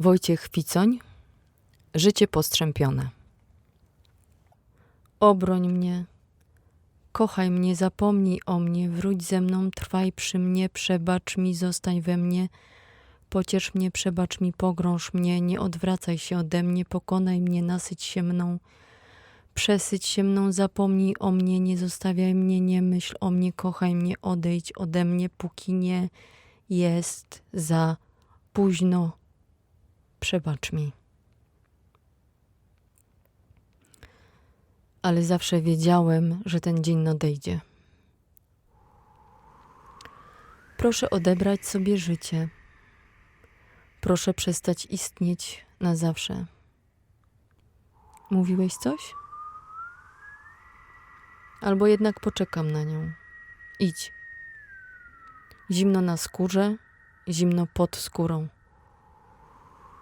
Wojciech Ficoń Życie postrzępione Obroń mnie, kochaj mnie, zapomnij o mnie, wróć ze mną, trwaj przy mnie, przebacz mi, zostań we mnie, pociesz mnie, przebacz mi, pogrąż mnie, nie odwracaj się ode mnie, pokonaj mnie, nasyć się mną, przesyć się mną, zapomnij o mnie, nie zostawiaj mnie, nie myśl o mnie, kochaj mnie, odejdź ode mnie, póki nie jest za późno. Przebacz mi. Ale zawsze wiedziałem, że ten dzień nadejdzie. Proszę odebrać sobie życie. Proszę przestać istnieć na zawsze. Mówiłeś coś? Albo jednak poczekam na nią. Idź. Zimno na skórze, zimno pod skórą.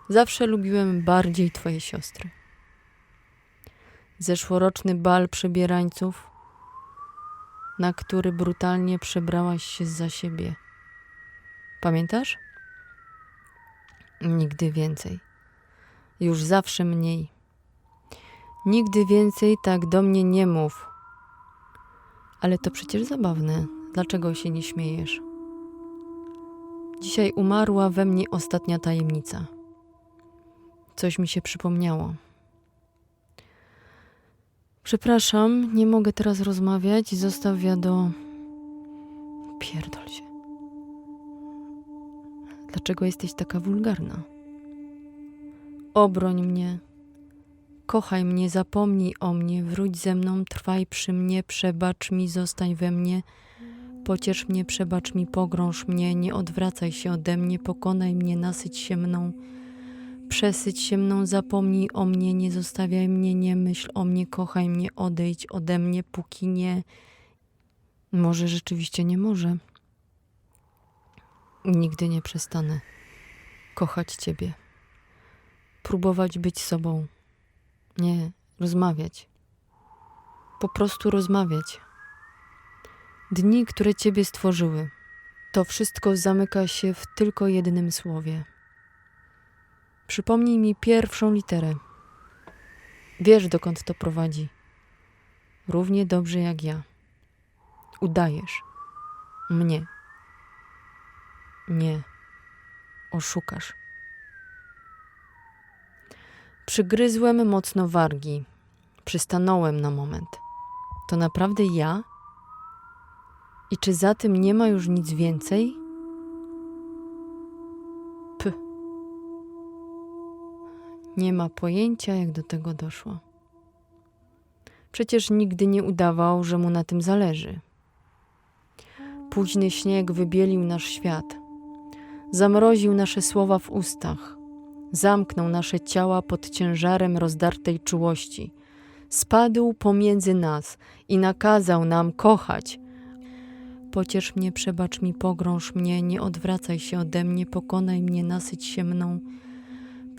Zawsze lubiłem bardziej twoje siostry. Zeszłoroczny bal przebierańców, na który brutalnie przebrałaś się za siebie. Pamiętasz? Nigdy więcej. Już zawsze mniej. Nigdy więcej tak do mnie nie mów. Ale to przecież zabawne. Dlaczego się nie śmiejesz? Dzisiaj umarła we mnie ostatnia tajemnica. Coś mi się przypomniało. Przepraszam, nie mogę teraz rozmawiać. Zostaw wiado. Pierdol się. Dlaczego jesteś taka wulgarna? Obroń mnie. Kochaj mnie, zapomnij o mnie, wróć ze mną, trwaj przy mnie, przebacz mi, zostań we mnie. Pociesz mnie, przebacz mi, pogrąż mnie, nie odwracaj się ode mnie, pokonaj mnie, nasyć się mną. Przesyć się mną, zapomnij o mnie, nie zostawiaj mnie, nie myśl o mnie, kochaj mnie, odejdź ode mnie, póki nie. Może rzeczywiście nie może. Nigdy nie przestanę kochać Ciebie. Próbować być sobą. Nie, rozmawiać. Po prostu rozmawiać. Dni, które Ciebie stworzyły. To wszystko zamyka się w tylko jednym słowie. Przypomnij mi pierwszą literę. Wiesz, dokąd to prowadzi. Równie dobrze jak ja. Udajesz. Mnie. Nie. Oszukasz. Przygryzłem mocno wargi. Przystanąłem na moment. To naprawdę ja? I czy za tym nie ma już nic więcej? Nie ma pojęcia, jak do tego doszło. Przecież nigdy nie udawał, że mu na tym zależy. Późny śnieg wybielił nasz świat, zamroził nasze słowa w ustach, zamknął nasze ciała pod ciężarem rozdartej czułości, spadł pomiędzy nas i nakazał nam kochać. Pociesz mnie, przebacz mi, pogrąż mnie, nie odwracaj się ode mnie, pokonaj mnie, nasyć się mną.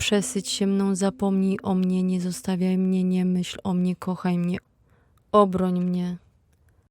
Przesyć się mną, zapomnij o mnie, nie zostawiaj mnie, nie myśl o mnie, kochaj mnie, obroń mnie.